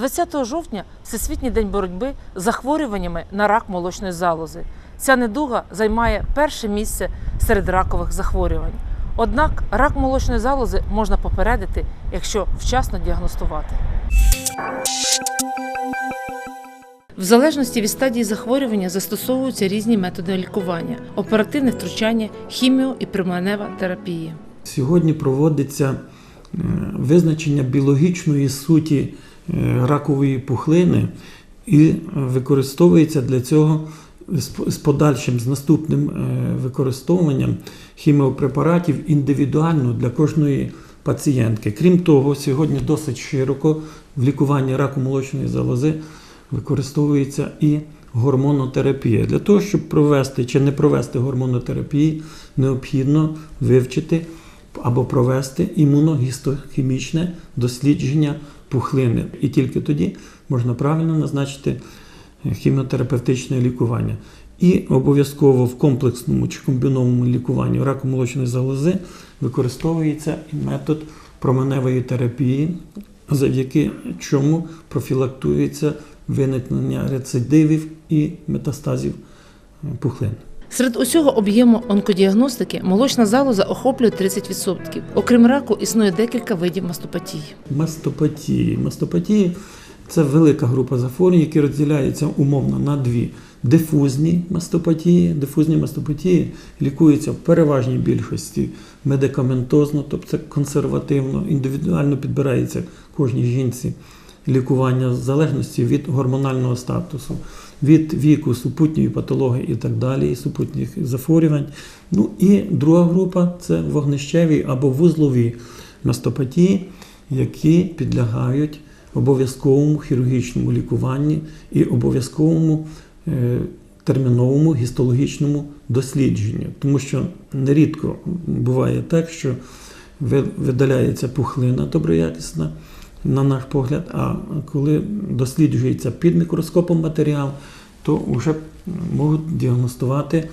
20 жовтня Всесвітній день боротьби з захворюваннями на рак молочної залози. Ця недуга займає перше місце серед ракових захворювань. Однак рак молочної залози можна попередити, якщо вчасно діагностувати. В залежності від стадії захворювання застосовуються різні методи лікування: оперативне втручання, хіміо і применева терапії. Сьогодні проводиться е, визначення біологічної суті ракової пухлини і використовується для цього з з подальшим з наступним е, використовуванням хіміопрепаратів індивідуально для кожної пацієнтки. Крім того, сьогодні досить широко в лікуванні раку молочної залози використовується і гормонотерапія. Для того, щоб провести чи не провести гормонотерапії, необхідно вивчити або провести імуногістохімічне дослідження пухлини. І тільки тоді можна правильно назначити хіміотерапевтичне лікування. І обов'язково в комплексному чи комбінованому лікуванні раку молочної залози використовується і метод променевої терапії, завдяки чому профілактується виникнення рецидивів і метастазів е, пухлин. Серед усього об'єму онкодіагностики молочна залоза охоплює 30%. Окрім раку, існує декілька видів мастопатії. Мастопатії. Мастопатії це велика група захворювань, які розділяються умовно на дві. Дифузні мастопатії. Дифузні мастопатії лікуються в переважній більшості медикаментозно, тобто консервативно, індивідуально підбирається кожній жінці лікування залежності від гормонального статусу, від віку, супутньої патології і так далі, і супутніх захворювань. Ну і друга група це вогнищеві або вузлові мастопатії, які підлягають обов'язковому хірургічному лікуванні і обов'язковому е, терміновому гістологічному дослідженню. Тому що нерідко буває так, що ви- видаляється пухлина доброякісна, на наш погляд, а коли досліджується під мікроскопом матеріал, то вже можуть діагностувати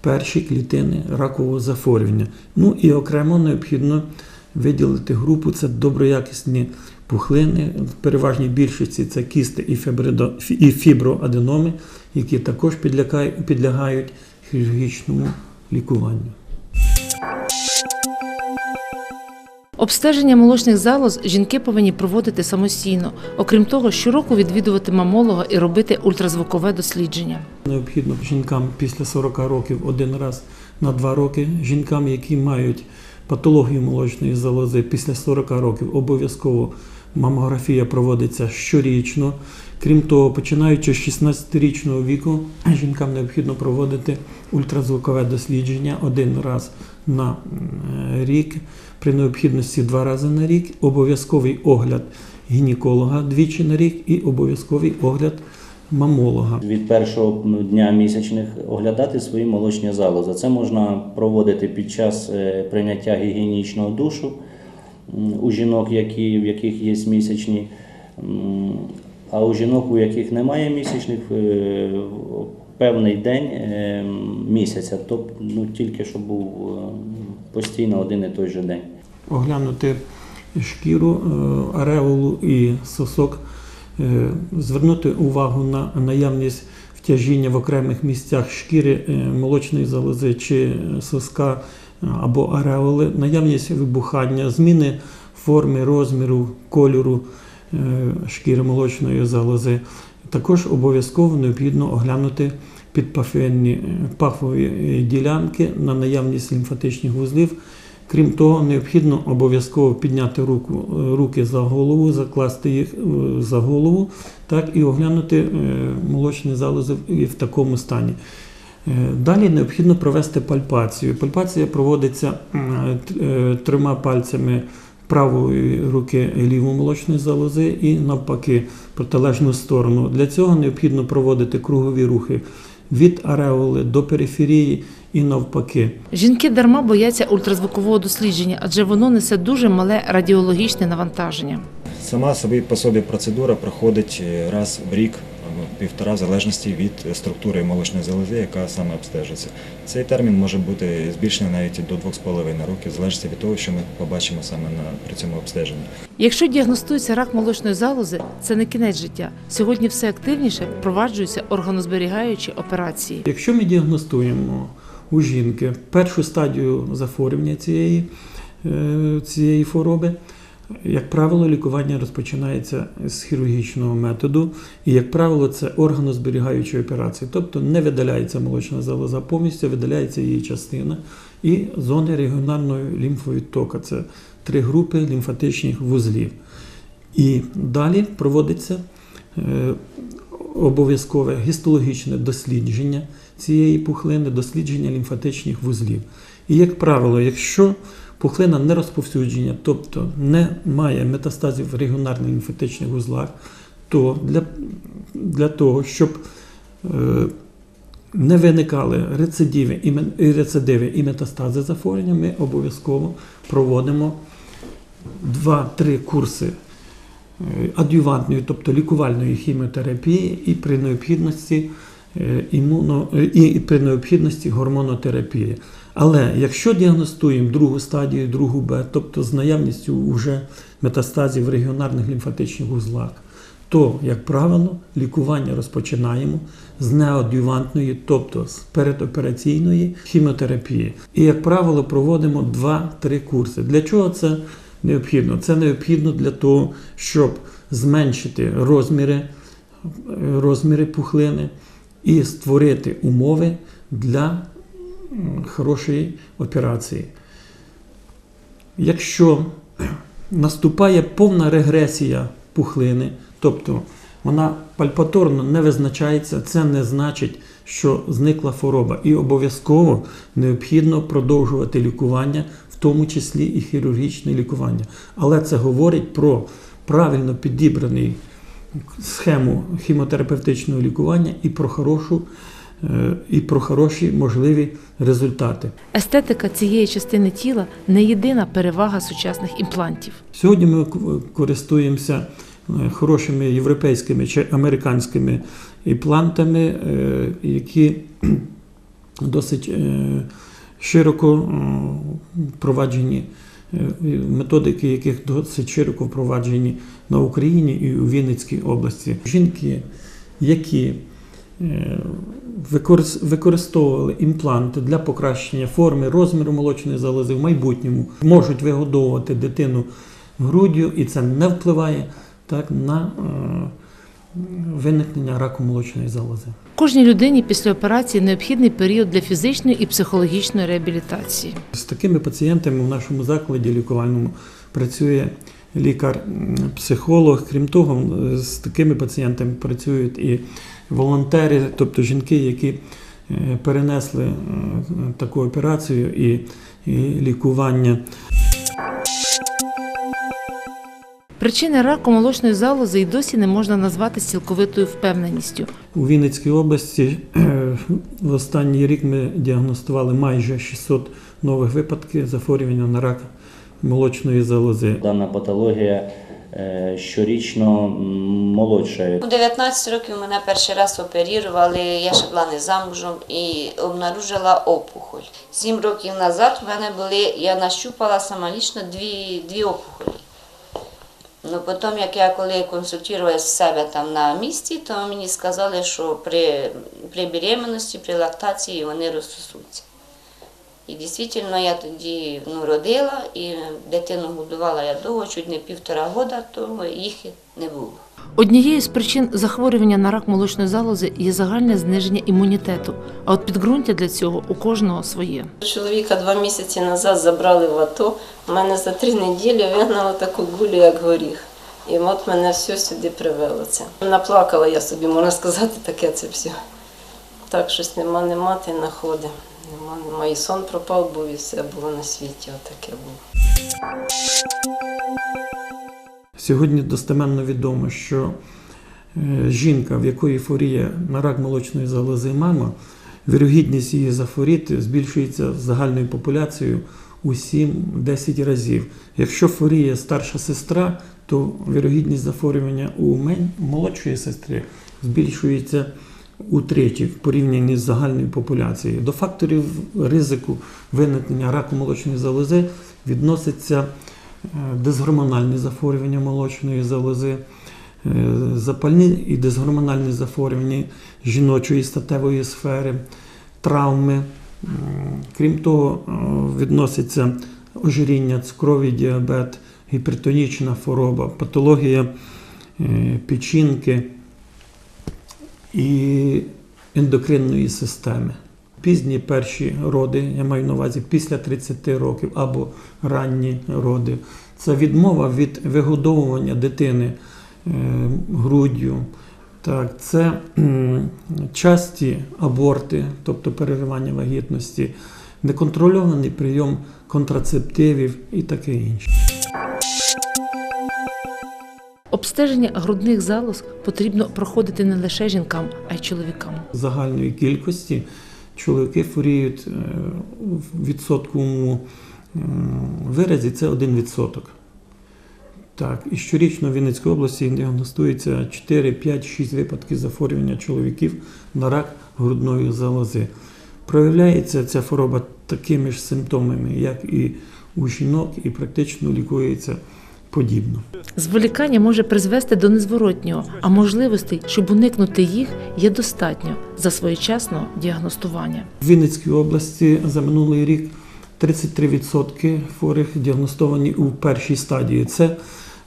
перші клітини ракового захворювання. Ну і окремо необхідно виділити групу це доброякісні пухлини. В переважній більшості це кісти і, фіброаденоми, які також підлягають хірургічному лікуванню. Обстеження молочних залоз жінки повинні проводити самостійно. Окрім того, щороку відвідувати мамолога і робити ультразвукове дослідження. Необхідно жінкам після 40 років один раз на 2 роки. Жінкам, які мають патологію молочної залози після 40 років, обов'язково мамографія проводиться щорічно. Крім того, починаючи з 16-річного віку, жінкам необхідно проводити ультразвукове дослідження один раз на рік, при необхідності два рази на рік, обов'язковий огляд гінеколога двічі на рік і обов'язковий огляд мамолога. від першого дня місячних оглядати свої молочні залози. Це можна проводити під час е, прийняття гігієнічного душу у жінок, які, в яких є місячні. А у жінок, у яких немає місячних, е, певний день е, місяця, тобто ну, тільки щоб був постійно один і той же день. оглянути шкіру, е, ареолу і сосок, е, звернути увагу на наявність втяжіння в окремих місцях шкіри е, молочної залози чи соска або ареоли, наявність вибухання, зміни форми, розміру, кольору шкіри молочної залози. Також обов'язково необхідно оглянути підпафенні е, пахові е, ділянки на наявність лімфатичних вузлів. Крім того, необхідно обов'язково підняти руку, е, руки за голову, закласти їх е, за голову, так і оглянути молочні залози в- такому стані. Далі необхідно провести пальпацію. Пальпація проводиться трьома пальцями правої руки лівої молочної залози і навпаки протилежну сторону. Для цього необхідно проводити кругові рухи від ареоли до периферії і навпаки. Жінки дарма бояться ультразвукового дослідження, адже воно несе дуже мале радіологічне навантаження. Сама собі по собі процедура проходить е, раз в рік. Півтора в залежності від структури молочної залози, яка саме обстежується. Цей термін може бути збільшений навіть до 2,5 років, в залежності від того, що ми побачимо саме на при цьому обстеженні. Якщо діагностується рак молочної залози, це не кінець життя. Сьогодні все активніше впроваджуються органозберігаючі операції. Якщо ми діагностуємо у жінки першу стадію захворювання цієї, е, цієї хвороби, як правило, лікування розпочинається з хірургічного методу, і, як правило, це органозберігаючі операції, тобто не видаляється молочна залоза повністю, видаляється її частина і зони регіонального лімфовідтока. Це три групи лімфатичних вузлів. І далі проводиться е, обов'язкове гістологічне дослідження цієї пухлини, дослідження лімфатичних вузлів. І, як правило, якщо пухлина не розповсюдження, тобто не має метастазів в регіонарних лімфатичних вузлах, то для, для того, щоб е, не виникали рецидиви і, і рецидиви і метастази захворювання, ми обов'язково проводимо 2-3 курси е, адювантної, тобто лікувальної хіміотерапії, і при необхідності е, імуно, е, і і при необхідності гормонотерапії. Але якщо діагностуємо другу стадію, другу Б, тобто з наявністю вже метастазів в регіонарних лімфатичних вузлах, то, як правило, лікування розпочинаємо з неадювантної, тобто з передопераційної хіміотерапії. І, як правило, проводимо 2-3 курси. Для чого це необхідно? Це необхідно для того, щоб зменшити розміри, розміри пухлини і створити умови для хорошої операції. Якщо наступає повна регресія пухлини, тобто вона пальпаторно не визначається, це не значить, що зникла хвороба. І обов'язково необхідно продовжувати лікування, в тому числі і хірургічне лікування. Але це говорить про правильно підібраний схему хімотерапевтичного лікування і про хорошу. І про хороші можливі результати. Естетика цієї частини тіла не єдина перевага сучасних імплантів. Сьогодні ми користуємося е, хорошими європейськими чи американськими імплантами, е, які досить е, широко впроваджені, методики яких досить широко впроваджені на Україні і у Вінницькій області. Жінки, які використовували імпланти для покращення форми, розміру молочної залози в майбутньому, можуть вигодовувати дитину груддю, і це не впливає так, на е, виникнення раку молочної залози. Кожній людині після операції необхідний період для фізичної і психологічної реабілітації. З такими пацієнтами в нашому закладі лікувальному працює лікар-психолог. Крім того, з такими пацієнтами працюють і волонтери, тобто жінки, які е, перенесли е, таку операцію і, і лікування. Причини раку молочної залози й досі не можна назвати з цілковитою впевненістю. У Вінницькій області е, в останній рік ми діагностували майже 600 нових випадків захворювання на рак молочної залози. Дана патологія е, щорічно молодшає. У 19 років мене перший раз оперували, я ще була не замужем і обнаружила опухоль. Сім років назад в мене були, я нащупала сама лічно дві, дві опухолі. Ну, потім, як я коли консультувалася в себе там на місці, то мені сказали, що при, при беременності, при лактації вони розсосуться. І дійсно я тоді ну, родила і дитину годувала я довго, чуть не півтора года, то їх не було. Однією з причин захворювання на рак молочної залози є загальне зниження імунітету. А от підґрунтя для цього у кожного своє. Чоловіка два місяці назад забрали в АТО. У мене за три неділі вигнало таку гулю, як горіх. І от мене все сюди привело це. Наплакала я собі, можна сказати, таке це все. Так, щось нема, нема, ти находи. Нема. Сон пропав, був, і все було на світі. Отаке було. Сьогодні достеменно відомо, що е, жінка, в якої хворіє на рак молочної залози мама, вірогідність її захворіти збільшується з загальною популяцією у 7-10 разів. Якщо хворіє старша сестра, то вірогідність захворювання у молодшої сестри збільшується утричі в порівнянні з загальною популяцією. До факторів ризику виникнення раку молочної залози відноситься е, дисгормональні захворювання молочної залози, е, запальні і дисгормональні захворювання жіночої статевої сфери, травми. Крім того, е, відноситься ожиріння, цукровий діабет, гіпертонічна хвороба, патологія печінки і ендокринної системи. Пізні перші роди, я маю на увазі після 30 років або ранні роди, це відмова від вигодовування дитини е, груддю. Так, це часті аборти, тобто переривання вагітності, неконтрольований прийом контрацептивів і таке інше. Обстеження грудних залоз потрібно проходити не лише жінкам, а й чоловікам. загальної кількості чоловіки хворіють е, в відсотковому е, виразі це 1%. Так, і щорічно в Вінницькій області діагностується 4, 5, 6 випадків захворювання чоловіків на рак грудної залози. Проявляється ця хвороба такими ж симптомами, як і у жінок, і практично лікується подібно. Зволікання може призвести до незворотнього, а можливостей, щоб уникнути їх, є достатньо за своєчасного діагностування. В Вінницькій області за минулий рік 33% хворих діагностовані у першій стадії. Це е,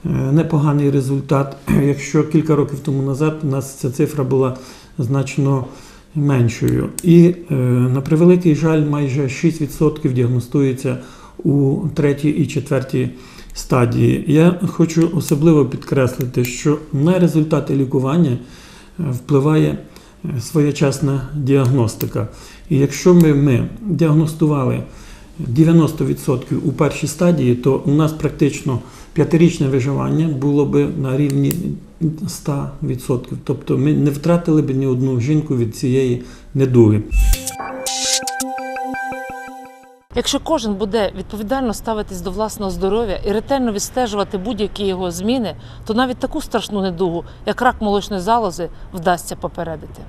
непоганий результат. Якщо кілька років тому назад у нас ця цифра була значно меншою. І е, на превеликий жаль, майже 6% діагностується у третій і четвертій стадії. Я хочу особливо підкреслити, що на результати лікування е, впливає е, своєчасна діагностика. І якщо ми, ми діагностували 90% у першій стадії, то у нас практично п'ятирічне виживання було би на рівні 100%. Тобто ми не втратили б ні одну жінку від цієї недуги. Якщо кожен буде відповідально ставитись до власного здоров'я і ретельно відстежувати будь-які його зміни, то навіть таку страшну недугу, як рак молочної залози, вдасться попередити.